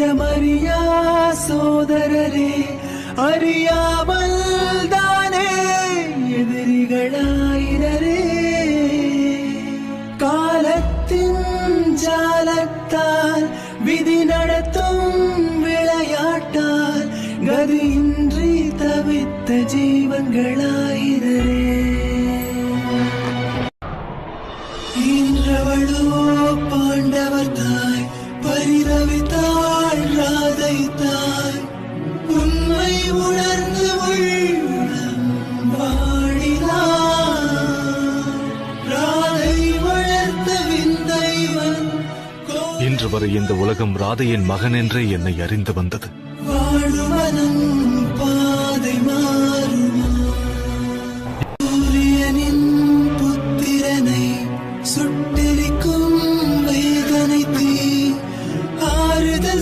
நெஞ்சமறியா சோதரரே அறியாமல் தானே எதிரிகளாயிரரே காலத்தின் ஜாலத்தால் விதி நடத்தும் விளையாட்டால் கதியின்றி தவித்த ஜீவன்களாயிரரே இன்றவளோ பாண்டவர் தாய் ராதை தாய் உண்மை உணர்ந்து உள்ளம் வாழினாள் ராதை வளர்த்த விந்தைவன் இன்று வரை இந்த உலகம் ராதையின் மகன் என்றே என்னை அறிந்து வந்தது. பாதை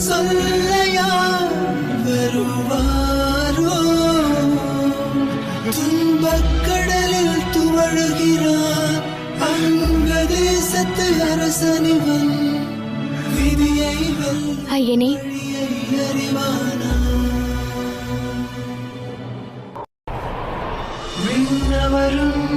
ஆறுதல் சொல்ல யார் வருவாரோ? துன்பக்கடலில் துவழுகிறார். அங்க தேசத்து அரசனிவன். விதியை ஐயனே. அறிவானா? விண்ணவரும்